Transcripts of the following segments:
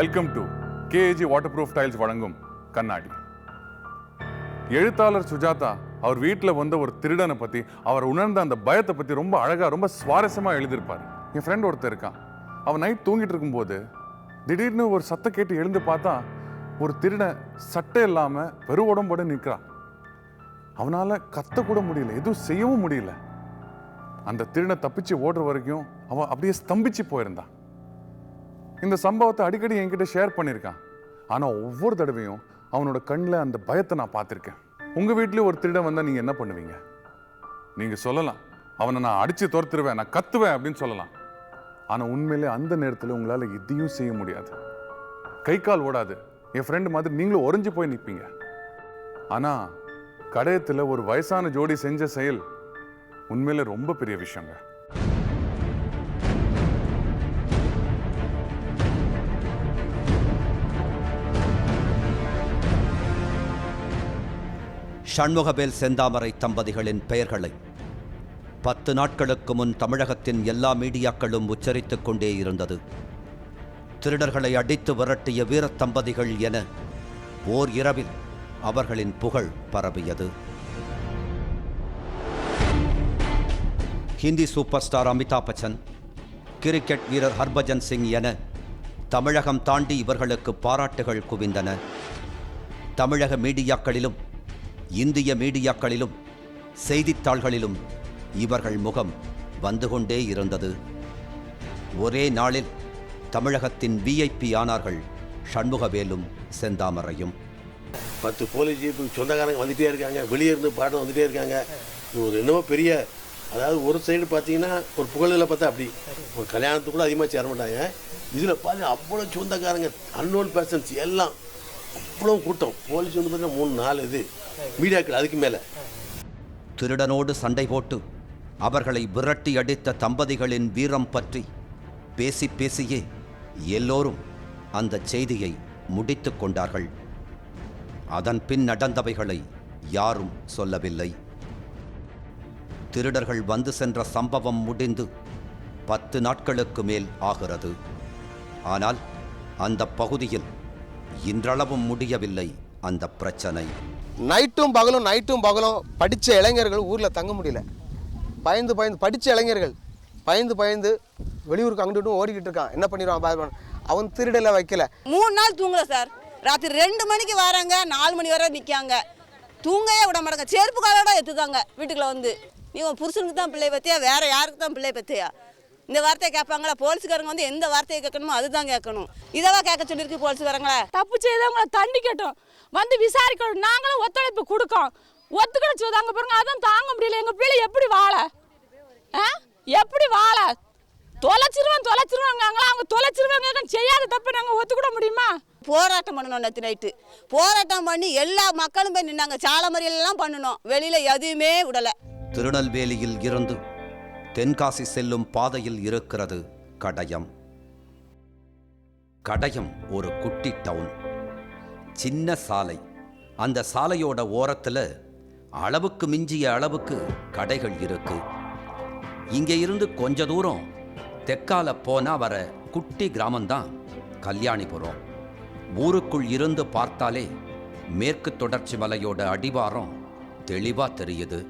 Welcome to KG waterproof tiles வழங்கும் கண்ணாடி. எழுத்தாளர் சுஜாதா அவர் வீட்டில் வந்த ஒரு திருடனை பற்றி அவர் உணர்ந்த அந்த பயத்தை பற்றி ரொம்ப அழகாக ரொம்ப சுவாரஸ்யமாக எழுதியிருப்பார். என் ஃப்ரெண்ட் ஒருத்தர் இருக்கான். அவன் நைட் தூங்கிட்டு இருக்கும்போது திடீர்னு ஒரு சத்தம் கேட்டு எழுந்து பார்த்தா ஒரு திருடன் சட்டை இல்லாமல் பெரும் உடம்போட நிற்கிறான் அவனால் கத்தக்கூட முடியல எதுவும் செய்யவும் முடியல. அந்த திருடனை தப்பிச்சு ஓடுற வரைக்கும் அவன் அப்படியே ஸ்தம்பிச்சு போயிருந்தான். இந்த சம்பவத்தை அடிக்கடி என்கிட்ட ஷேர் பண்ணியிருக்கான். ஆனால் ஒவ்வொரு தடவையும் அவனோட கண்ணில் அந்த பயத்தை நான் பார்த்துருக்கேன். உங்கள் வீட்டில் ஒரு திருடன் வந்தால் நீங்கள் என்ன பண்ணுவீங்க? நீங்கள் சொல்லலாம். அவனை நான் அடித்து துரத்துருவேன் நான் கத்துவேன் அப்படின்னு சொல்லலாம். ஆனால் உண்மையிலே அந்த நேரத்தில் உங்களால் எதையும் செய்ய முடியாது. கை கால் ஓடாது. என் ஃப்ரெண்டு மாதிரி நீங்களும் உறைஞ்சு போய் நிற்பீங்க ஆனால் கடையத்தில் ஒரு வயசான ஜோடி செஞ்ச செயல் உண்மையிலே ரொம்ப பெரிய விஷயங்க. ஷண்முகவேல் செந்தாமரை தம்பதிகளின் பெயர்களை. பத்து நாட்களுக்கு முன் தமிழகத்தின் எல்லா மீடியாக்களும் உச்சரித்துக் கொண்டே இருந்தது. திருடர்களை அடித்து விரட்டிய வீரத்தம்பதிகள் என ஓர் இரவில் அவர்களின் புகழ் பரவியது. Hindi super star Amitabh Bachchan cricket வீரர் ஹர்பஜன் சிங் என தமிழகம் தாண்டி இவர்களுக்கு பாராட்டுகள் குவிந்தன. தமிழக மீடியாக்களிலும் இந்திய மீடியாக்களிலும் செய்தித்தாள்களிலும் இவர்கள் முகம் வந்து கொண்டே இருந்தது. ஒரே நாளில் தமிழகத்தின் விஐபி ஆனார்கள் சண்முகவேலும் செந்தாமரையும். பத்து போலீஸ் ஜீப்பு சொந்தக்காரங்க வந்துட்டே இருக்காங்க வெளியே இருந்து பாடம் வந்துட்டே இருக்காங்க. ஒரு என்னமோ பெரிய அதாவது ஒரு சைடு பார்த்தீங்கன்னா ஒரு புகழில் பார்த்தா அப்படி. ஒரு கல்யாணத்துக்கு கூட அதிகமாக சேர மாட்டாங்க. இதில் பார்த்து அவ்வளோ சொந்தக்காரங்க அன்னோன் பேர்சன்ஸ் எல்லாம். அவ்வளோ கூட்டம். போலீஸ் வந்து பார்த்தீங்கன்னா மூணு நாலு இது. மீடியாக்கள் அதுக்கு மேலே. திருடனோடு சண்டை போட்டு அவர்களை விரட்டி அடித்த தம்பதிகளின் வீரம் பற்றி பேசி பேசியே எல்லோரும் அந்த செய்தியை முடித்து கொண்டார்கள். அதன் பின் நடந்தவைகளை யாரும் சொல்லவில்லை. திருடர்கள் வந்து சென்ற சம்பவம் முடிந்து பத்து நாட்களுக்கு மேல் ஆகிறது. ஆனால் அந்த பகுதியில் இன்றளவும் முடியவில்லை அந்த பிரச்சனை. நைட்டும் பகலும் நைட்டும் பகலும் படித்த இளைஞர்கள் ஊரில் தங்க முடியல. பயந்து பயந்து படித்த இளைஞர்கள் பயந்து பயந்து வெளியூருக்கு அங்கிட்டும் ஓடிக்கிட்டு இருக்கான். என்ன பண்ணிடுவான் பாருவான் அவன் திருடலை வைக்கல. மூணு நாள் தூங்கல சார். ராத்திரி ரெண்டு மணிக்கு வராங்க நாலு மணி வரை நிற்காங்க தூங்கவே விட மாட்டாங்க. செருப்பு காலோட எடுத்துக்காங்க வீட்டுக்குள்ள வந்து. நீ உன் புருஷனுக்கு தான் பிள்ளை பத்தியா? வேற யாருக்கு தான் பிள்ளை பத்தியா? இந்த வார்த்தையை கேட்பாங்களா? போலீஸ்காரங்க வந்து எந்த வார்த்தையை கேட்கணுமோ அதுதான் கேட்கணும். இதவா கேட்க சொல்லியிருக்கு போலீஸ்காரங்களா. தப்பு செய்தவங்கள தண்டிக்கட்டும் வந்து விசாரிக்கணும். நாங்களும் ஒத்துழைப்பு கொடுக்கோம். ஒத்துக்கணும் சொல்லுதாங்க பாருங்க அதான் தாங்க முடியல. எங்க பிள்ளை எப்படி வாழ? ஆ? எப்படி வாழ? தொலைச்சிருவான் தொலைச்சிருவாங்க அவங்க தொலைச்சிருவாங்க செய்யாத தப்பு நாங்கள் ஒத்துக்கிட முடியுமா? போராட்டம் பண்ணணும் நேற்று நைட்டு. போராட்டம் பண்ணி எல்லா மக்களும் போய் நின்னாங்க. சாலமறியெல்லாம் பண்ணணும். வெளியில எதுவுமே விடலை. திருநெல்வேலியில் இருந்து தென்காசி செல்லும் பாதையில் இருக்கிறது கடயம். கடயம் ஒரு குட்டி டவுன். சின்ன சாலை. அந்த சாலையோட ஓரத்தில் அளவுக்கு மிஞ்சிய அளவுக்கு கடைகள் இருக்கு. இங்கே இருந்து கொஞ்ச தூரம் தெற்கால போனால் வர குட்டி கிராமம்தான் கல்யாணிபுரம். ஊருக்குள் இருந்து பார்த்தாலே மேற்கு தொடர்ச்சி மலையோட அடிவாரம் தெளிவாக தெரியுது.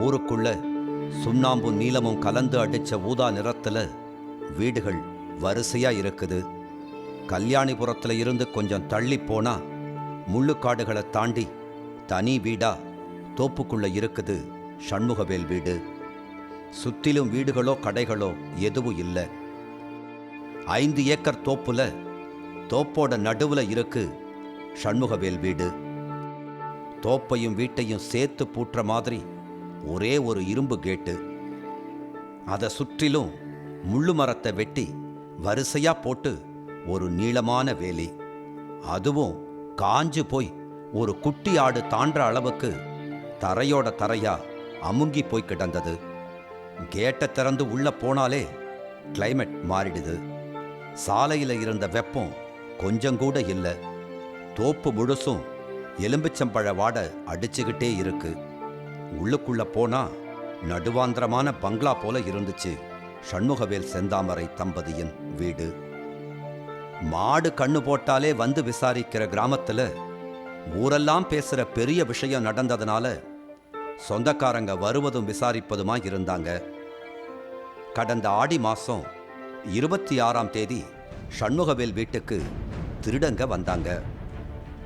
ஊருக்குள்ள சுண்ணாம்பு நீளமும் கலந்து அடிச்ச ஊதா நிறத்துல வீடுகள் வரிசையா இருக்குது. கல்யாணிபுரத்துல இருந்து கொஞ்சம் தள்ளி போனா முள்ளுக்காடுகளை தாண்டி தனி வீடா தோப்புக்குள்ள இருக்குது சண்முகவேல் வீடு. சுத்திலும் வீடுகளோ கடைகளோ எதுவும் இல்லை. ஐந்து ஏக்கர் தோப்புல தோப்போட நடுவுல இருக்கு சண்முகவேல் வீடு. தோப்பையும் வீட்டையும் சேர்த்து பூட்டுற மாதிரி ஒரே ஒரு இரும்பு கேட்டு அதை சுற்றிலும் முள்ளு மரத்தை வெட்டி வரிசையா போட்டு ஒரு நீளமான வேலி. அதுவும் காஞ்சு போய் ஒரு குட்டி ஆடு தாண்டுற அளவுக்கு தரையோட தரையா அமுங்கி போய் கிடந்தது. கேட்டை திறந்து உள்ள போனாலே கிளைமேட் மாறிடுது. சாலையில இருந்த வெப்பம் கொஞ்சம் கூட இல்லை. தோப்பு முழுசும் எலும்பிச்சம்பழ வாடை அடிச்சுக்கிட்டே இருக்கு. உள்ளுக்குள்ள போனா நடுவாந்திரமான பங்களா போல இருந்துச்சு. சண்முகவேல் செந்தாமரை தம்பதியின் வீடு. மாடு கண்ணு போட்டாலே வந்து விசாரிக்கிற கிராமத்துல ஊரெல்லாம் பேசுற பெரிய விஷயம் நடந்ததுனால சொந்தக்காரங்க வருவதும் விசாரிப்பதுமா இருந்தாங்க. கடந்த ஆடி மாசம் இருபத்தி ஆறாம் தேதி சண்முகவேல் வீட்டுக்கு திருடங்க வந்தாங்க.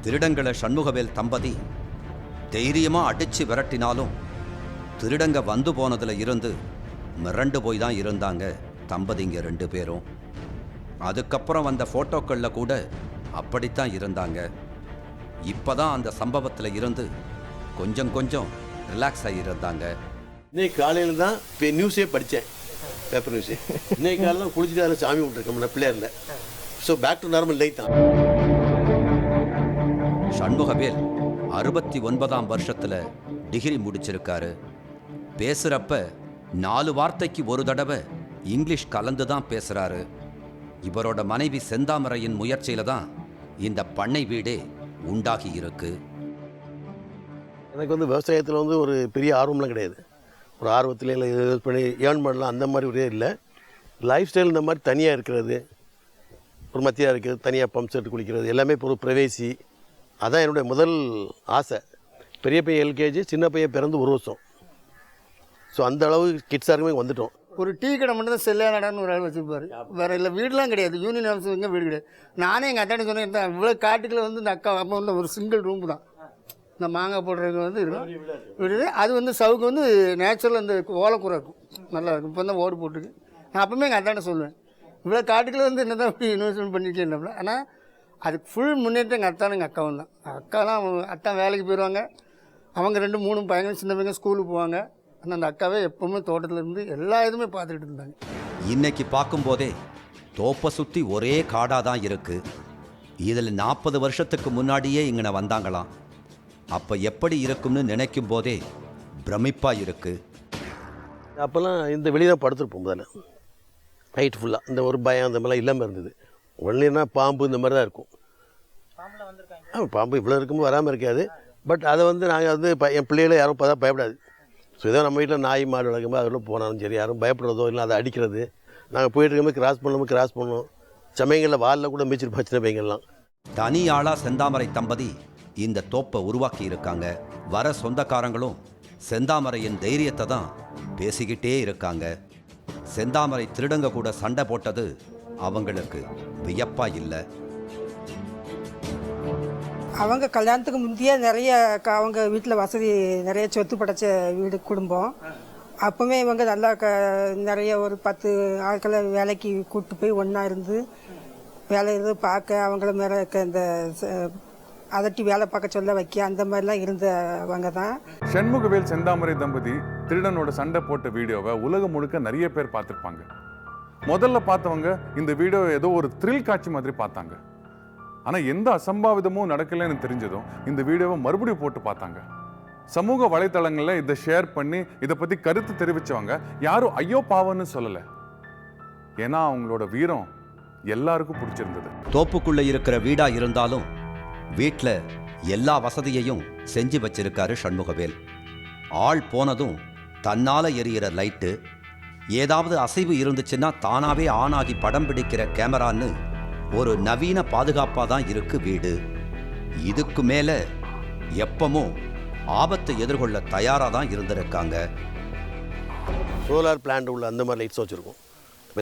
திருடங்களை சண்முகவேல் தம்பதி தைரியமா அடிச்சு விரட்டினாலும் திருடங்க வந்து போனதுல இருந்து மிரண்டு போய் தான் இருந்தாங்க தம்பதிங்க ரெண்டு பேரும். அதுக்கப்புறம் வந்த போட்டோக்களில் கூட அப்படித்தான் இருந்தாங்க. இப்பதான் அந்த சம்பவத்தில் இருந்து கொஞ்சம் கொஞ்சம் ரிலாக்ஸ் ஆகியிருந்தாங்க இன்னைக்கு காலையில் தான் இப்போ நியூஸே படித்தேன் பேப்பர் நியூஸே இன்னைக்கு காலையில் தான் குளிச்சுட்டு அதில் சாமி விட்டுருக்கோம் பிள்ளையரில் so back to normal light தான். சண்முகவேல் அறுபத்தி ஒன்பதாம் வருஷத்தில் டிகிரி முடிச்சிருக்காரு. பேசுகிறப்ப நாலு வார்த்தைக்கு ஒரு தடவை இங்கிலீஷ் கலந்து தான் பேசுகிறாரு இவரோட மனைவி செந்தாமரையின் முயற்சியில் தான் இந்த பண்ணை வீடே உண்டாகி இருக்கு. எனக்கு வந்து விவசாயத்தில் வந்து ஒரு பெரிய ஆர்வம்லாம் கிடையாது. ஒரு ஆர்வத்தில் இல்லை இது பண்ணி ஏர்ன் பண்ணலாம் அந்த மாதிரி ஒரே இல்லை. லைஃப் ஸ்டைல் இந்த மாதிரி தனியாக இருக்கிறது ஒரு மத்தியாக இருக்கிறது தனியாக பம்ப் செட் குளிக்கிறது எல்லாமே இப்போ ஒரு பிரவேசி அதான் என்னுடைய முதல் ஆசை. பெரிய பையன் எல்கேஜி சின்ன பையன் பிறந்து ஒரு வருஷம். ஸோ அந்த அளவு கிட்ஸாக இருக்குமே வந்துட்டோம். ஒரு டீ கடை மட்டும் தான் செல்லையா நடான்னு ஒரு ஆள் வச்சுருப்பாரு. வேறு இல்லை வீடுலாம் கிடையாது. யூனியன் ஹவுஸ் எங்கே வீடு கிடையாது. நானே எங்கள் அத்தாண்ட சொன்னேன் இவ்வளோ காட்டுக்குள்ளே வந்து இந்த அக்கா அப்போ வந்து ஒரு சிங்கிள் ரூம் தான். இந்த மாங்காய் போடுறதுக்கு வந்து இருக்கும். வீடு அது வந்து சவுக்கு வந்து நேச்சுரல் அந்த ஓலக்கூரை இருக்கும். நல்லா இருக்கும். இப்போ தான் ஓடு போட்டுருக்கு. நான் அப்பவுமே எங்கள் அத்தாண்ட சொல்லுவேன் இவ்வளோ காட்டுக்குள்ளே வந்து என்ன தான் இன்வெஸ்ட்மெண்ட் பண்ணிட்டேன் ஆனால் அதுக்கு ஃபுல் முன்னேற்றம் எங்கள் அத்தானும் எங்கள் அக்காவும் தான். அக்காலாம் அவங்க அத்தான் வேலைக்கு போயிடுவாங்க அவங்க ரெண்டு மூணு பையங்க சின்ன பையங்க ஸ்கூலுக்கு போவாங்க. ஆனால் அந்த அக்காவே எப்போவுமே தோட்டத்தில் இருந்து எல்லா இதுவுமே பார்த்துக்கிட்டு இருந்தாங்க. இன்னைக்கு பார்க்கும்போதே தோப்பை சுற்றி ஒரே காடாக தான் இருக்கு. இதில் நாற்பது வருஷத்துக்கு முன்னாடியே இங்கன வந்தாங்களாம். அப்போ எப்படி இருக்கும்னு நினைக்கும் போதே பிரமிப்பாக இருக்கு. அப்போல்லாம் இந்த வெளியே தான் படுத்துருப்போம் முதல்ல. நைட் ஃபுல்லாக இந்த ஒரு பயம் அந்த மாதிரிலாம் இல்லாமல் இருந்தது. ஒன்லினா பாம்பு இந்த மாதிரி தான் இருக்கும். ஆ பாம்பு இவ்வளோ இருக்கும்போது வராமல் இருக்காது. பட் அதை வந்து நாங்கள் வந்து ப- என் பிள்ளைகளை யாரும் பார்த்தா பயப்படாது. ஸோ ஏதோ நம்ம வீட்டில் நாய் மாடு வளர்க்கும்போது அதில் போனாலும் சரி யாரும் பயப்படுறதோ இல்லை அதை அடிக்கிறது நாங்கள் போயிட்டு இருக்கும்போது கிராஸ் பண்ணும்போது கிராஸ் பண்ணுவோம் சமயங்களில் வாலில் கூட மிச்சிருப்போம் சின்ன பையங்கள்லாம் தனி ஆளா செந்தாமரை தம்பதி இந்த தோப்பை உருவாக்கி இருக்காங்க. வர சொந்தக்காரங்களும் செந்தாமரையின் தைரியத்தை தான் பேசிக்கிட்டே இருக்காங்க. செந்தாமரை திருடங்க கூட சண்டை போட்டது அவங்களுக்கு வியப்பா இல்லை? அவங்க கல்யாணத்துக்கு முந்தைய நிறைய க- அவங்க வீட்டில் வசதி நிறைய சொத்து படைச்ச வீடு குடும்பம். அப்போவே இவங்க நல்லா க நிறைய ஒரு பத்து ஆட்களை வேலைக்கு கூப்பிட்டு போய் ஒன்றா இருந்து வேலை இருந்து பார்க்க அவங்கள மேலே இருக்க இந்த அதட்டி வேலை பார்க்க சொல்ல வைக்க அந்த மாதிரிலாம் இருந்தவங்க தான். சண்முகவேல் செந்தாமரை தம்பதி திருடனோட சண்டை போட்ட வீடியோவை உலகம் முழுக்க நிறைய பேர் பார்த்துருப்பாங்க. முதல்ல பார்த்தவங்க இந்த வீடியோ ஏதோ ஒரு த்ரில் காட்சி மாதிரி பார்த்தாங்க. ஆனால் எந்த அசம்பாவிதமும் நடக்கலைன்னு தெரிஞ்சதும் இந்த வீடியோவை மறுபடியும் போட்டு பார்த்தாங்க. சமூக வலைத்தளங்களில் இதை ஷேர் பண்ணி இதை பற்றி கருத்து தெரிவித்தவங்க யாரும் ஐயோ பாவம்னு சொல்லலை. ஏன்னா அவங்களோட வீரம் எல்லாருக்கும் பிடிச்சிருந்தது. தோப்புக்குள்ளே இருக்கிற வீடாக இருந்தாலும் வீட்டில் எல்லா வசதியையும் செஞ்சு வச்சிருக்காரு சண்முகவேல். ஆள் போனதும் தன்னால் எரியிற லைட்டு ஏதாவது அசைவு இருந்துச்சுன்னா தானாகவே ஆன் ஆகி படம் பிடிக்கிற கேமரான்னு ஒரு நவீன பாதுகாப்பாக தான் இருக்கு வீடு. இதுக்கு மேலே எப்பவும் ஆபத்தை எதிர்கொள்ள தயாராக தான் இருந்திருக்காங்க. சோலார் பிளான்ட் உள்ள அந்த மாதிரி லைட்ஸ் வச்சுருக்கோம்.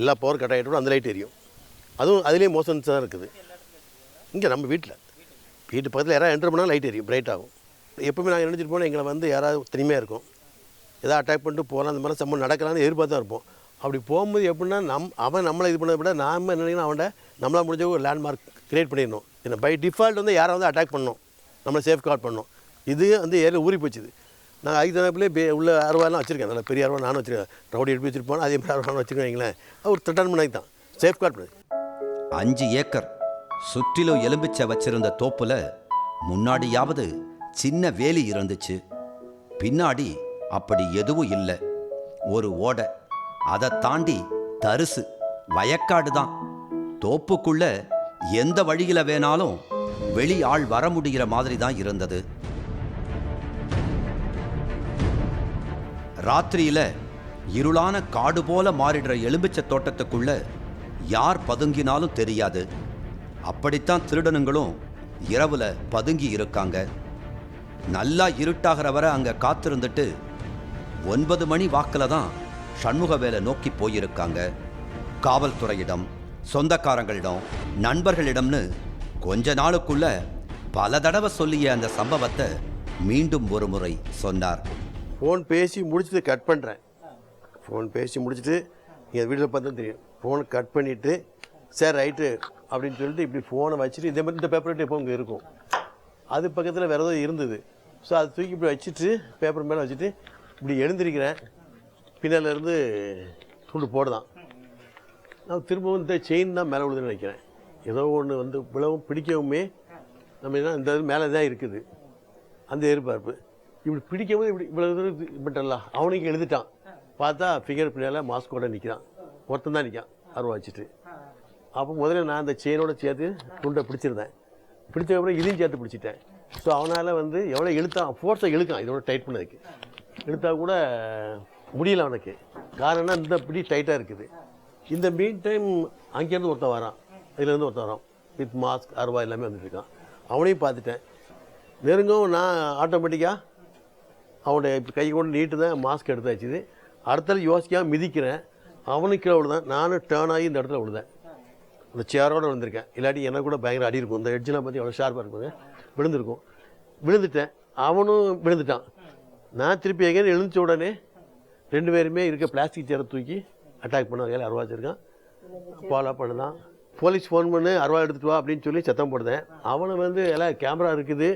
எல்லா பவர் கட் ஆகிட்டு அந்த லைட் எரியும். அதுவும் அதுலேயே மோசன்ஸ் தான் இருக்குது. இங்கே நம்ம வீட்டில் வீட்டு பக்கத்தில் யாராவது என்ட்ரு பண்ணால் லைட் எரியும் பிரைட் ஆகும். எப்பவுமே நாங்கள் நினச்சிட்டு போனால் எங்களை வந்து யாராவது தனிமையாக இருக்கும். ஏதாவது அட்டாக் பண்ணிட்டு போகலாம் அந்த மாதிரி சம்பவம் நடக்கலாம்னு எதிர்பார்த்து தான் இருப்போம். அப்படி போகும்போது எப்படின்னா நம் அவன் நம்மளை இது பண்ணதை விட நாம நினைக்கணும் அவன்கிட்ட நம்மளால் முடிஞ்ச ஒரு லேண்ட்மார்க் கிரியேட் பண்ணிடணும். ஏன்னா பை டிஃபால்ட் வந்து யாரை வந்து அட்டாக் பண்ணணும்? நம்மளை சேஃப் கார்ட் பண்ணணும். இது வந்து ஏரியில் ஊறி போச்சுது நான் அதுக்கு தகுந்தப்பிலே பே உள்ள அருவாலாம் வச்சுருக்கேன். நல்ல பெரிய அருவா நானும் வச்சுருக்கேன். ரவுடி எடுத்து வச்சுருப்போம் அதே மாதிரி அருவா வச்சுருக்கேன் வைங்களேன். அது ஒரு பண்ணி தான். சேஃப் கார்ட் பண்ணி. அஞ்சு ஏக்கர் சுற்றிலும் எலும்பிச்ச வச்சிருந்த தோப்பில் முன்னாடியாவது சின்ன வேலி இருந்துச்சு. பின்னாடி அப்படி எதுவும் இல்லை. ஒரு ஓடை. அதை தாண்டி தரிசு. வயக்காடு தான். தோப்புக்குள்ள எந்த வழியில் வேணாலும் வெளி ஆள் வர முடிகிற மாதிரி தான் இருந்தது. ராத்திரியில இருளான காடு போல மாறிடுற எலும்பிச்ச தோட்டத்துக்குள்ள யார் பதுங்கினாலும் தெரியாது. அப்படித்தான் திருடனுங்களும் இரவுல பதுங்கி இருக்காங்க. நல்லா இருட்டாகிற வரை அங்கே காத்திருந்துட்டு ஒன்பது மணி வாக்கில் தான் சண்முகவேலை நோக்கி போயிருக்காங்க. காவல்துறையிடம் சொந்தக்காரங்களிடம் நண்பர்களிடம்னு கொஞ்ச நாளுக்குள்ள பல தடவை சொல்லிய அந்த சம்பவத்தை மீண்டும் ஒரு முறை சொன்னார். ஃபோன் பேசி முடிச்சுட்டு கட் பண்ணுறேன் ஃபோன் பேசி முடிச்சுட்டு எங்கள் வீட்டில் பார்த்தா தெரியும். ஃபோனை கட் பண்ணிவிட்டு சரி ரைட்டு அப்படின்னு சொல்லிட்டு இப்படி ஃபோனை வச்சுட்டு இதே மாதிரி இந்த பேப்பர் எப்போ இங்கே இருக்கும். அது பக்கத்தில் வேறு ஏதோ இருந்தது. ஸோ அதை தூக்கி இப்படி வச்சுட்டு பேப்பர் மேலே வச்சுட்டு இப்படி எழுந்திருக்கிறேன். பின்னால இருந்து துண்டு போடுதான். நான் திரும்பவும் இந்த செயின் தான் மேலே விழுதுன்னு நினைக்கிறேன். ஏதோ ஒன்று வந்து விழவும் பிடிக்கவுமே நம்ம என்ன இந்த இது மேலே தான் இருக்குது. அந்த எதிர்பார்ப்பு. இப்படி பிடிக்கவும் இப்படி இவ்வளோ தூரம் இது பண்ணிட்டல அவனுக்கு எழுதிட்டான். பார்த்தா ஃபிகர் பின்னால் மாஸ்கோட நிற்கிறான் ஒருத்தன் தான் நிற்கான் அருவா வச்சுட்டு. அப்போ முதல்ல நான் அந்த செயினோட சேர்த்து துண்டை பிடிச்சிருந்தேன். பிடிச்சதுக்கப்புறம் இதையும் சேர்த்து பிடிச்சிட்டேன். ஸோ அவனால் வந்து எவ்வளோ இழுத்தான் ஃபோர்ஸை இழுக்கான் இதோட டைட் பண்ணதுக்கு. எடுத்தால் கூட முடியல அவனுக்கு. காரணம்னா இந்த பிடி டைட்டாக இருக்குது. இந்த மீன் டைம் அங்கேருந்து ஒருத்தன் வரான். இதுலேருந்து ஒருத்தன் வரான். வித் மாஸ்க் அருவா எல்லாமே வந்துட்டுருக்கான் அவனையும் பார்த்துட்டேன். நெருங்கவும் நான் ஆட்டோமேட்டிக்காக அவனுடைய கை கொண்டு நீட்டு தான் மாஸ்க் எடுத்து வச்சுது அடுத்தது யோசிக்காம மிதிக்கிறேன். அவனுக்கு கீழே விழுதான் நானும் டேர்ன் ஆகி இந்த இடத்துல விழுந்தேன். அந்த சேரோடு விழுந்திருக்கேன். இல்லாட்டி எனக்கு கூட பயங்கர அடி இருக்கும். இந்த எட்ஜெலாம் பற்றி அவ்வளோ ஷார்ப்பாக இருக்குங்க விழுந்திருக்கும். விழுந்துட்டேன். அவனும் விழுந்துட்டான். நான் திருப்பி எங்கேயும் எழுந்துச்ச உடனே ரெண்டு பேருமே இருக்க பிளாஸ்டிக் சேரை தூக்கி அட்டாக் பண்ண வகையில் அருவா வச்சிருக்கான். ஃபாலோ பண்ணுதான். போலீஸ் ஃபோன் பண்ணு அருவா எடுத்துட்டு வா அப்படின்னு சொல்லி சத்தம் போடுதேன். அவனை வந்து எல்லாம் கேமரா இருக்குது.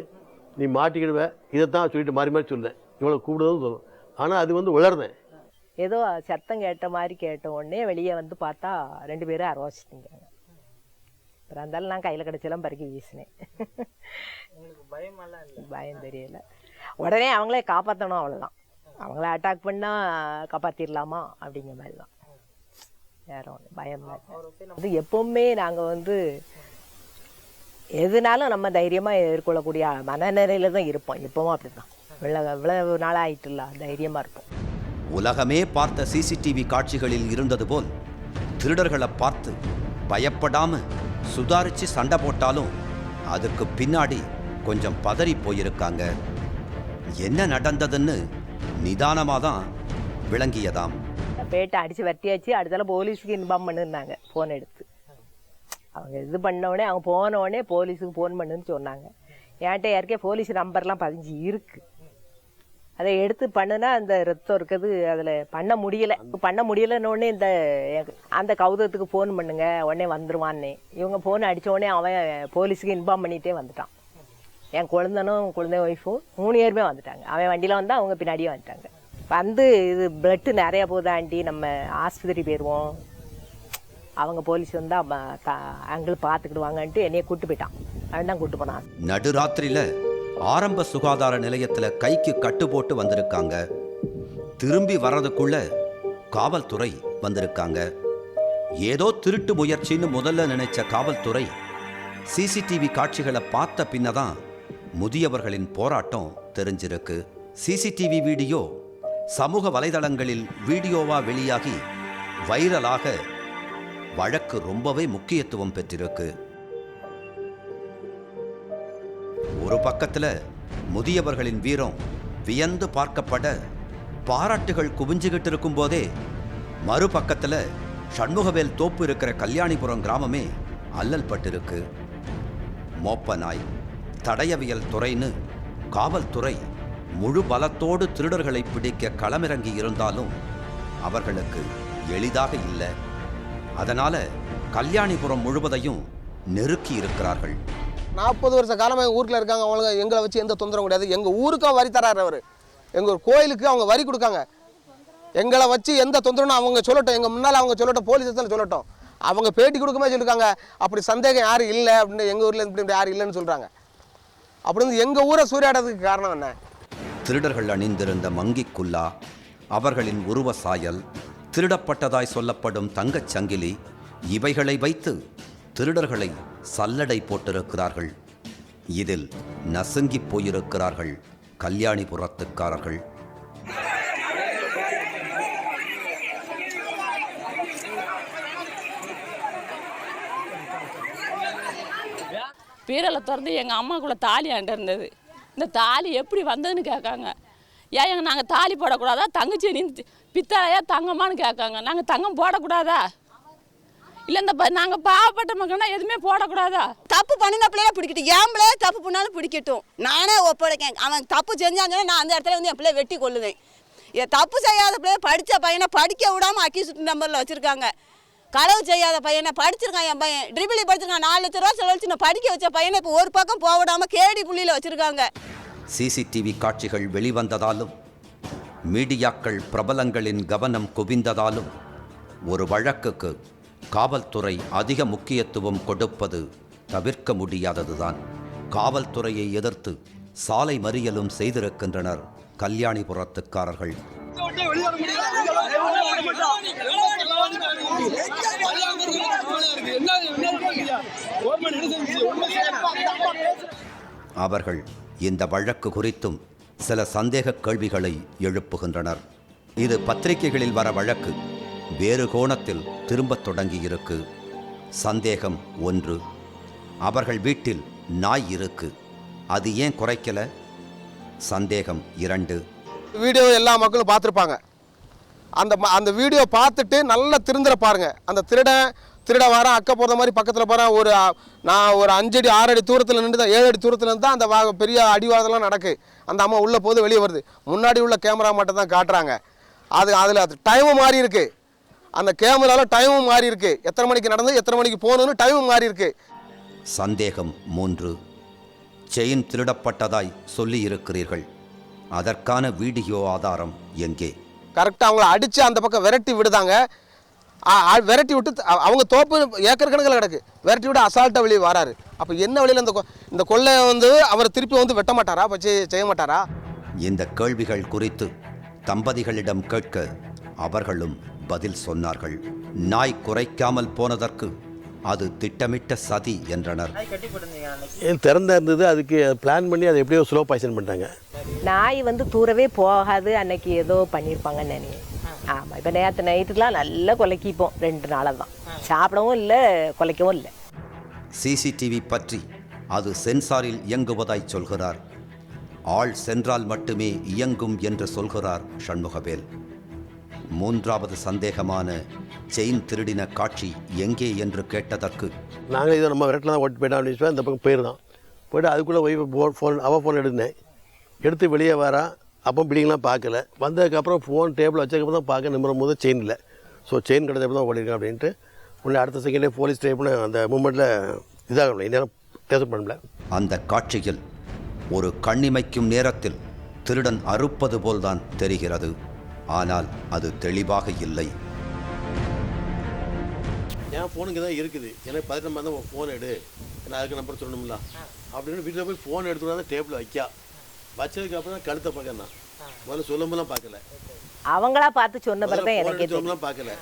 நீ மாட்டிக்கிடுவ. இதைத்தான் சொல்லிட்டு மாறி மாறி சொல்லுதேன். இவனை கூப்பிடுறதும் சொல்லும் ஆனால் அது வந்து உளர்ந்தேன் ஏதோ சத்தம் கேட்ட மாதிரி கேட்ட உடனே வெளியே வந்து பார்த்தா ரெண்டு பேரும் அரவச்சிட்டீங்க அப்புறம் இருந்தாலும் நான் கையில் கிடச்செல்லாம் பறக்கி வீசினேன். பயம் தெரியல. உடனே அவங்களே காப்பாற்றணும் அவ்வளோதான் அவங்கள அட்டாக் பண்ணால் காப்பாற்றிடலாமா அப்படிங்கிற மாதிரி தான் வேற ஒன்று பயம் அது எப்பவுமே நாங்கள் வந்து எதுனாலும் நம்ம தைரியமாக எதிர்கொள்ளக்கூடிய மனநிலையில் தான் இருப்போம். எப்பவும் அப்படி தான் இவ்வளோ இவ்வளவு நாளாக ஆயிட்டுல தைரியமாக இருப்போம். உலகமே பார்த்த சிசிடிவி காட்சிகளில் இருந்தது போல் திருடர்களை பார்த்து பயப்படாம சுதாரிச்சு சண்டை போட்டாலும் அதுக்கு பின்னாடி கொஞ்சம் பதறி போயிருக்காங்க. என்ன நடந்ததுன்னு நிதானமாக தான் விளங்கியதாம் பேட்டை அடித்து வட்டியாச்சு அடுத்தால போலீஸுக்கு இன்ஃபார்ம் பண்ணிருந்தாங்க ஃபோன் எடுத்து. அவங்க இது பண்ண அவங்க போன உடனே போலீஸுக்கு ஃபோன் பண்ணுன்னு சொன்னாங்க. என்கிட்ட யாருக்கே போலீஸ் நம்பர்லாம் பதிஞ்சு இருக்கு. அதை எடுத்து பண்ணுனா அந்த ரத்தம் இருக்குது அதில் பண்ண முடியல. பண்ண முடியலைன்னு உடனே இந்த அந்த கௌதத்துக்கு ஃபோன் பண்ணுங்க உடனே வந்துருவான்னு. இவங்க ஃபோன் அடித்த உடனே அவன் போலீஸுக்கு இன்ஃபார்ம் பண்ணிகிட்டே வந்துட்டான். என் குழந்தனும் குழந்தை ஒய்ஃபும் மூணு பேருமே வந்துட்டாங்க. அவன் வண்டியில் வந்தால் அவங்க பின்னாடியே வந்துட்டாங்க. வந்து இது பிளட்டு நிறையா போகுது ஆண்டி. நம்ம ஆஸ்பத்திரி போயிடுவோம் அவங்க போலீஸ் வந்தால் அங்கிள் பார்த்துக்கிடுவாங்கன்ட்டு என்னைய கூட்டு போயிட்டான். அவன் தான் கூட்டு போனான். நடுராத்திரியில் ஆரம்ப சுகாதார நிலையத்தில் கைக்கு கட்டு போட்டு வந்திருக்காங்க. திரும்பி வர்றதுக்குள்ள காவல்துறை வந்திருக்காங்க. ஏதோ திருட்டு முயற்சின்னு முதல்ல நினைச்ச காவல்துறை சிசிடிவி காட்சிகளை பார்த்த பின்னதான் முதியவர்களின் போராட்டம் தெரிஞ்சிருக்கு. சிசிடிவி வீடியோ சமூக வலைதளங்களில் வீடியோவா வெளியாகி வைரலாக வழக்கு ரொம்பவே முக்கியத்துவம் பெற்றிருக்கு. ஒரு பக்கத்தில் முதியவர்களின் வீரம் வியந்து பார்க்கப்பட பாராட்டுகள் குவிஞ்சுகிட்டு இருக்கும்போதே மறுபக்கத்தில் சண்முகவேல் தோப்பு இருக்கிற கல்யாணிபுரம் கிராமமே அல்லல் பட்டிருக்கு மோப்ப நாய். தடயவியல் துறைன்னு காவல்துறை முழு பலத்தோடு திருடர்களை பிடிக்க களமிறங்கி இருந்தாலும் அவர்களுக்கு எளிதாக இல்லை. அதனால கல்யாணிபுரம் முழுவதையும் நெருக்கி இருக்கிறார்கள். நாற்பது வருஷ காலமாக எங்கள் ஊரில் இருக்காங்க. அவங்க எங்களை வச்சு எந்த தொந்தரவும் கிடையாது. எங்கள் ஊருக்கும் வரி தராரு அவர். எங்கள் கோயிலுக்கு அவங்க வரி கொடுக்காங்க. எங்களை வச்சு எந்த தொந்தரவும் அவங்க சொல்லட்டும். எங்கள் முன்னால் அவங்க சொல்லட்டும். போலீஸ் ஸ்டேஷனில் சொல்லட்டும். அவங்க பேட்டி கொடுக்குமே சொல்லியிருக்காங்க அப்படி சந்தேகம் யாரும் இல்லை அப்படின்னு எங்கள் ஊரில் இப்படி இப்படி யாரும் இல்லைன்னு சொல்கிறாங்க அப்படின்னு எங்கள் ஊரை சூறையாடுறதுக்கு காரணம் என்ன? திருடர்கள் அணிந்திருந்த மங்கி குல்லா அவர்களின் உருவ சாயல் திருடப்பட்டதாய் சொல்லப்படும் தங்கச் சங்கிலி இவைகளை வைத்து திருடர்களை சல்லடை போட்டிருக்கிறார்கள். இதில் நசுங்கிப் போயிருக்கிறார்கள் கல்யாணிபுரத்துக்காரர்கள். பீரலை திறந்து எங்கள் அம்மாக்குள்ளே தாலி ஆண்ட இருந்தது. இந்த தாலி எப்படி வந்ததுன்னு கேட்காங்க. ஏன் எங்கள் நாங்கள் தாலி போடக்கூடாதா? தங்கச்சி நீ பித்தாயா தங்கம்மான்னு கேட்காங்க. நாங்கள் தங்கம் போடக்கூடாதா? இல்லை இந்த ப- நாங்கள் பாவப்பட்ட மக்கள்னா எதுவுமே போடக்கூடாதா? தப்பு பண்ணின பிள்ளைய பிடிக்கட்டும். என் பிள்ளைய தப்பு பண்ணாலும் பிடிக்கட்டும். நானே ஒப்படைக்கேன். அவன் தப்பு செஞ்சாங்கன்னா நான் அந்த இடத்துல வந்து என் பிள்ளைய வெட்டி கொள்ளுவேன் என் தப்பு செய்யாத பிள்ளைய படித்த பையனை படிக்க விடாமல் அக்கி சுட்டு நம்பரில் வச்சுருக்காங்க. களவு செய்யாத பையனை படிச்சிருக்கான் என் பையன். ட்ரிபிளி படிச்சிருக்கான் நாலு லட்ச ரூபா செலவழிச்சு நான் படிக்க வச்ச பையனை இப்போ ஒரு பக்கம் போக விடாம கேடி புள்ளியில் வச்சுருக்காங்க. சிசிடிவி காட்சிகள் வெளிவந்ததாலும் மீடியாக்கள் பிரபலங்களின் கவனம் குவிந்ததாலும் ஒரு வழக்குக்கு காவல்துறை அதிக முக்கியத்துவம் கொடுப்பது தவிர்க்க முடியாததுதான். காவல்துறையை எதிர்த்து சாலை மறியலும் செய்திருக்கின்றனர் கல்யாணிபுரத்துக்காரர்கள். அவர்கள் இந்த வழக்கு குறித்தும் சில சந்தேக கேள்விகளை எழுப்புகின்றனர். இது பத்திரிகைகளில் வர வழக்கு. வேறு கோணத்தில் திரும்பத் தொடங்கியிருக்கு. சந்தேகம் ஒன்று. அவர்கள் வீட்டில் நாய் இருக்கு. அது ஏன் குறைக்கல? சந்தேகம் இரண்டு. வீடியோ எல்லா மக்களும் பார்த்துருப்பாங்க. அந்த ம- அந்த வீடியோ பார்த்துட்டு நல்லா திருந்துற பாருங்க. அந்த திருடன் திருட வர அக்க போகிற மாதிரி பக்கத்தில் போகிறேன் ஒரு நான் ஒரு அஞ்சடி ஆறு அடி தூரத்தில் நின்று தான் ஏழு அடி தூரத்தில் இருந்து தான் அந்த வா- பெரிய அடிவாதெல்லாம் நடக்கு. அந்த அம்மா உள்ளே போது வெளியே வருது. முன்னாடி உள்ள கேமரா மட்டும் தான் காட்டுறாங்க. அது அதில் அது டைமும் மாறி இருக்கு. அந்த கேமராவில் டைமும் மாறி இருக்கு. எத்தனை மணிக்கு நடந்து எத்தனை மணிக்கு போகணும்னு டைமும் மாறி இருக்கு. சந்தேகம் மூன்று. செயின் திருடப்பட்டதாய் சொல்லியிருக்கிறீர்கள் அதற்கான வீடியோ ஆதாரம் எங்கே? கரெக்டாக அவங்கள அடித்து அந்த பக்கம் விரட்டி விடுதாங்க. விரட்டி விட்டு அவங்க தோப்பு ஏக்கர் கணக்கில் கிடக்கு. விரட்டி விட்டு அசால்ட்டாக வெளியே வராரு. அப்போ என்ன வழியில் இந்த கொ- இந்த கொள்ளை வந்து அவர் திருப்பி வந்து வெட்ட மாட்டாரா? பச்சை செய்ய மாட்டாரா? இந்த கேள்விகள் குறித்து தம்பதிகளிடம் கேட்க அவர்களும் பதில் சொன்னார்கள். நாய் குறைக்காமல் போனதற்கு அது திட்டமிட்ட சதி என்றனர். ஏன் திறந்தா இருந்தது அதுக்கு பிளான் பண்ணி அதை எப்படியோ ஸ்லோ பாய்சன் பண்ணிட்டாங்க. நாய் வந்து தூரவே போகாது அன்னைக்கு ஏதோ பண்ணியிருப்பாங்கன்னு நினைக்கிறேன். ஆமாம் இப்போ நேற்று நைட்டுக்கெலாம் நல்லா கொலைக்கிப்போம் ரெண்டு நாளாக தான். சாப்பிடவும் இல்லை கொலைக்கவும் இல்லை. சிசிடிவி பற்றி அது சென்சாரில் இயங்குவதாய் சொல்கிறார். ஆள் சென்றால் மட்டுமே இயங்கும் என்று சொல்கிறார் சண்முகவேல். மூன்றாவது சந்தேகமான செயின் திருடின காட்சி எங்கே என்று கேட்டதற்கு நாங்கள் இதை நம்ம விரட்டில் தான் ஓட்டு போயிட்டோம் அப்படின்னு அந்த பக்கம் போயிருந்தோம். போயிட்டு அதுக்குள்ளே ஒய்ஃப் ஃபோன் அவள் ஃபோன் எடுத்தேன். எடுத்து வெளியே வரா அப்போ பிடிங்கலாம் பார்க்கல. வந்ததுக்கப்புறம் ஃபோன் டேபிள் வச்சதுக்கப்புறம் தான் பார்க்க நிமிரும் போது செயின் இல்லை. ஸோ செயின் கிடச்சப்போ தான் ஓடிருக்கேன் அப்படின்ட்டு. உடனே அடுத்த செகண்டே போலீஸ் டைப்னு அந்த மூமெண்ட்டில் இதாகல இந்நேரம் டேஸ்ட் பண்ணல. அந்த காட்சியில் ஒரு கண்ணிமைக்கும் நேரத்தில் திருடன் அறுப்பது போல்தான் தெரிகிறது. ஆனால் அது தெளிவாக இல்லை. என் ஃபோனுக்கு தான் இருக்குது. எனக்கு பதட்டம் இருந்தால் உன் ஃபோன் எடு. நான் அதுக்கு நம்பர் சொல்லணும்ல. அப்படின்னு வீட்டில் போய் ஃபோன் எடுத்துட்டு வந்து டேபிள் வைக்கா. வச்சதுக்கு அப்புறம் தான் கழுத்தை பார்க்க நான் முதல்ல சொல்லும்போதெல்லாம் பார்க்கல. அவங்களா பார்த்து சொன்ன பிறகு தான் எனக்கே தெரியும் எடுத்தோம்லாம் பார்க்கல.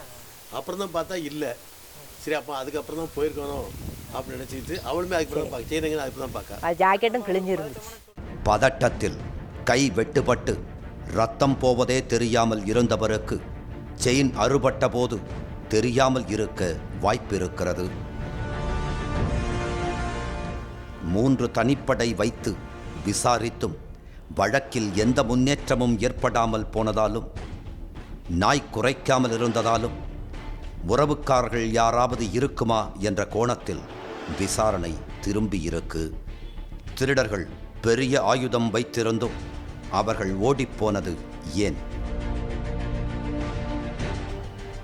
அப்புறம் தான் பார்த்தா இல்லை. சரி அப்போ அதுக்கப்புறம் தான் போயிருக்கணும் அப்படின்னு நினச்சிட்டு அவளுமே அதுக்கப்புறம் தான் பார்க்க. செய்யுங்க அதுக்கு தான் பார்க்க. ஜாக்கெட்டும் கிழிஞ்சிருந்துச்சு பதட்டத்தில் கை வெட்டுப்பட்டு ரத்தம் போவதே தெரியாமல் இருந்தவருக்கு செயின் அறுபட்ட போது தெரியாமல் இருக்க வாய்ப்பிருக்கிறது. மூன்று தனிப்படை வைத்து விசாரித்தும் வழக்கில் எந்த முன்னேற்றமும் ஏற்படாமல் போனதாலும் நாய் குறைக்காமல் இருந்ததாலும் உறவுக்காரர்கள் யாராவது இருக்குமா என்ற கோணத்தில் விசாரணை திரும்பியிருக்கு. திருடர்கள் பெரிய ஆயுதம் வைத்திருந்தும் அவர்கள் ஓடிப்போனது ஏன்?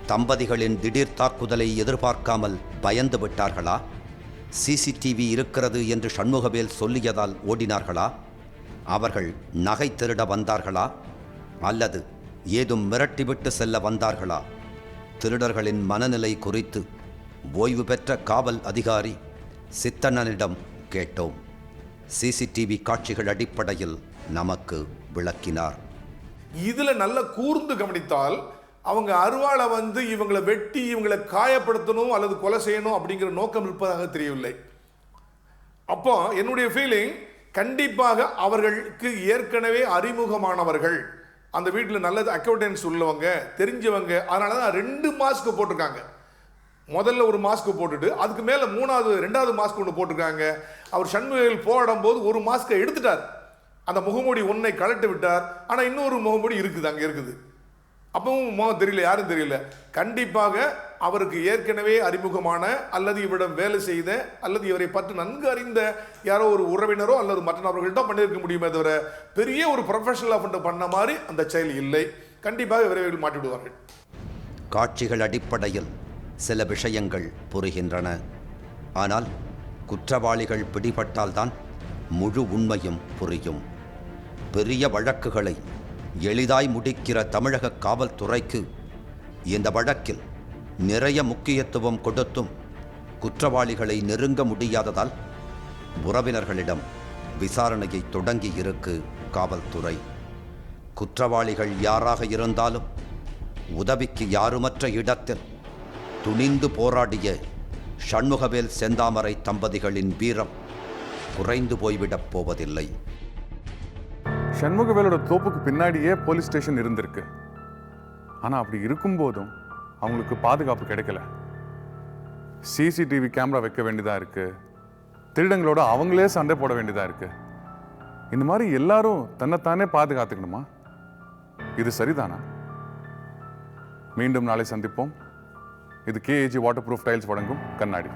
தம்பதிகளின் திடீர் தாக்குதலை எதிர்பார்க்காமல் பயந்து விட்டார்களா? சிசிடிவி இருக்கிறது என்று சண்முகவேல் சொல்லியதால் ஓடினார்களா? அவர்கள் நகை திருட வந்தார்களா? அல்லது ஏதும் மிரட்டிவிட்டு செல்ல வந்தார்களா? திருடர்களின் மனநிலை குறித்து ஓய்வு பெற்ற காவல் அதிகாரி சித்தண்ணனிடம் கேட்டோம். சிசிடிவி காட்சிகள் அடிப்படையில் நமக்கு விளக்கினார். இதில் நல்ல கூர்ந்து கவனித்தால் அவங்க அருவாளை வந்து இவங்களை வெட்டி இவங்களை காயப்படுத்தணும் அல்லது கொலை செய்யணும் அப்படிங்கிற நோக்கம் இருப்பதாக தெரியவில்லை. அப்போ என்னுடைய ஃபீலிங் கண்டிப்பாக அவர்களுக்கு ஏற்கனவே அறிமுகமானவர்கள். அந்த வீட்டில் நல்லது அக்கௌண்டன்ஸ் உள்ளவங்க தெரிஞ்சவங்க அதனால தான் ரெண்டு மாஸ்க் போட்டிருக்காங்க. முதல்ல ஒரு மாஸ்க் போட்டுட்டு அதுக்கு மேலே மூணாவது ரெண்டாவது மாஸ்க் ஒன்று போட்டிருக்காங்க. அவர் சண்முகையில் போராடும் போது ஒரு மாஸ்கை எடுத்துட்டார். அந்த முகமூடி ஒன்றை கழட்டி விட்டார் ஆனால் இன்னொரு முகமூடி இருக்குது அங்கே இருக்குது. அப்பவும் முகம் தெரியல யாரும் தெரியல. கண்டிப்பாக அவருக்கு ஏற்கனவே அறிமுகமான அல்லது இவரிடம் வேலை செய்த அல்லது இவரை பற்றி நன்கு அறிந்த யாரோ ஒரு உறவினரோ அல்லது மற்ற நபர்கள்ட்ட பண்ணியிருக்க முடியுமே தவிர பெரிய ஒரு ப்ரொஃபஷனலாக பண்ண பண்ண மாதிரி அந்த செயல் இல்லை. கண்டிப்பாக விரைவில் மாட்டிவிடுவார்கள். காட்சிகள் அடிப்படையில் சில விஷயங்கள் புரிகின்றன. ஆனால் குற்றவாளிகள் பிடிபட்டால்தான் முழு உண்மையும் புரியும். பெரிய வழக்குகளை எளிதாய் முடிக்கிற தமிழக காவல்துறைக்கு இந்த வழக்கில் நிறைய முக்கியத்துவம் கொடுத்தும் குற்றவாளிகளை நெருங்க முடியாததால் உறவினர்களிடம் விசாரணையை தொடங்கி இருக்கு காவல்துறை. குற்றவாளிகள் யாராக இருந்தாலும் உதவிக்கு யாருமற்ற இடத்தில் துணிந்து போராடிய சண்முகவேல் செந்தாமரை தம்பதிகளின் வீரம் குறைந்து போய்விடப் போவதில்லை. சண்முகவேலோட தோப்புக்கு பின்னாடியே போலீஸ் ஸ்டேஷன் இருந்திருக்கு. ஆனால் அப்படி இருக்கும்போதும் அவங்களுக்கு பாதுகாப்பு கிடைக்கல. சிசிடிவி கேமரா வைக்க வேண்டியதாக இருக்குது திருடங்களோட அவங்களே சண்டை போட வேண்டியதாக இருக்குது இந்த மாதிரி எல்லாரும் தன்னைத்தானே பாதுகாத்துக்கணுமா? இது சரிதானா? மீண்டும் நாளை சந்திப்போம். இது கேஏஜி வாட்டர் ப்ரூஃப் டைல்ஸ் வழங்கும் கண்ணாடி.